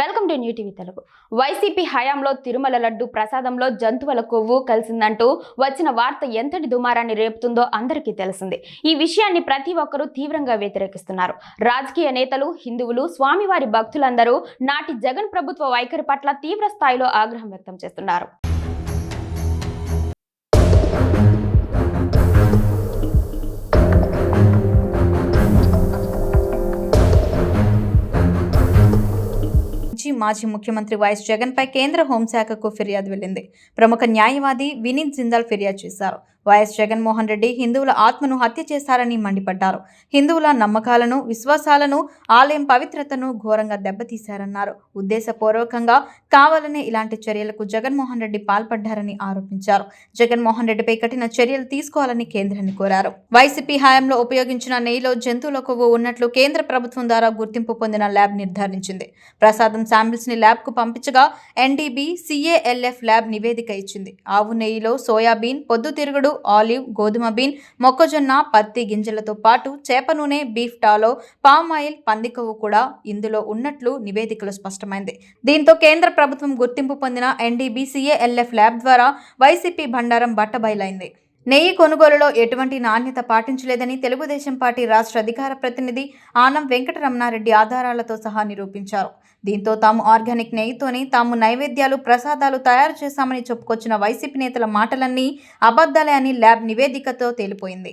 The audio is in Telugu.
Welcome to new TV Telugu. YCP హయాంలో తిరుమల లడ్డు ప్రసాదంలో జంతువుల కొవ్వు కలిసిందంటూ వచ్చిన వార్త ఎంతటి దుమారాన్ని రేపుతుందో అందరికీ తెలిసిందే. ఈ విషయాన్ని ప్రతి ఒక్కరూ తీవ్రంగా వ్యతిరేకిస్తున్నారు. రాజకీయ నేతలు హిందువులు స్వామివారి భక్తులందరూ నాటి జగన్ ప్రభుత్వ వైఖరి పట్ల తీవ్ర స్థాయిలో ఆగ్రహం వ్యక్తం చేస్తున్నారు. మాజీ ముఖ్యమంత్రి వైఎస్ జగన్పై కేంద్ర హోంశాఖకు ఫిర్యాదు వెళ్ళింది. ప్రముఖ న్యాయవాది వినీత్ జిందాల్ ఫిర్యాదు చేశారు. వైఎస్ జగన్మోహన్ రెడ్డి హిందువుల ఆత్మను హత్య చేశారని మండిపడ్డారు. హిందువుల నమ్మకాలను విశ్వాసాలను ఆలయం పవిత్రతను ఘోరంగా దెబ్బతీశారన్నారు. ఉద్దేశపూర్వకంగా కావాలనే ఇలాంటి చర్యలకు జగన్మోహన్ రెడ్డి పాల్పడ్డారని ఆరోపించారు. జగన్మోహన్ రెడ్డిపై కఠిన చర్యలు తీసుకోవాలని కేంద్రాన్ని కోరారు. వైసీపీ హయాంలో ఉపయోగించిన నెయ్యిలో జంతువుల కొవ్వు ఉన్నట్లు కేంద్ర ప్రభుత్వం ద్వారా గుర్తింపు పొందిన ల్యాబ్ నిర్ధారించింది. ప్రసాదం శాంపిల్స్ని ల్యాబ్కు పంపించగా ఎన్డీబీ సిఏఎల్ఎఫ్ ల్యాబ్ నివేదిక ఇచ్చింది. ఆవు నెయ్యిలో సోయాబీన్ పొద్దుతిరుగుడు ఆలివ్ గోధుమ బీన్ మొక్కజొన్న పత్తి గింజలతో పాటు చేప నూనె బీఫ్ టాలో పామ్ ఆయిల్ పందికొవ్వు కూడా ఇందులో ఉన్నట్లు నివేదికలో స్పష్టమైంది. దీంతో కేంద్ర ప్రభుత్వం గుర్తింపు పొందిన ఎన్డీబీ సిఏఎల్ఎఫ్ ల్యాబ్ ద్వారా వైసీపీ బండారం బట్టబయలైంది. నెయ్యి కొనుగోలులో ఎటువంటి నాణ్యత పాటించలేదని తెలుగుదేశం పార్టీ రాష్ట్ర అధికార ప్రతినిధి ఆనం వెంకటరమణారెడ్డి ఆధారాలతో సహా నిరూపించారు. దీంతో తాము ఆర్గానిక్ నెయ్యితోనే తాము నైవేద్యాలు ప్రసాదాలు తయారు చేశామని చెప్పుకొచ్చిన వైసీపీ నేతల మాటలన్నీ అబద్ధాలే అని ల్యాబ్ నివేదికతో తేలిపోయింది.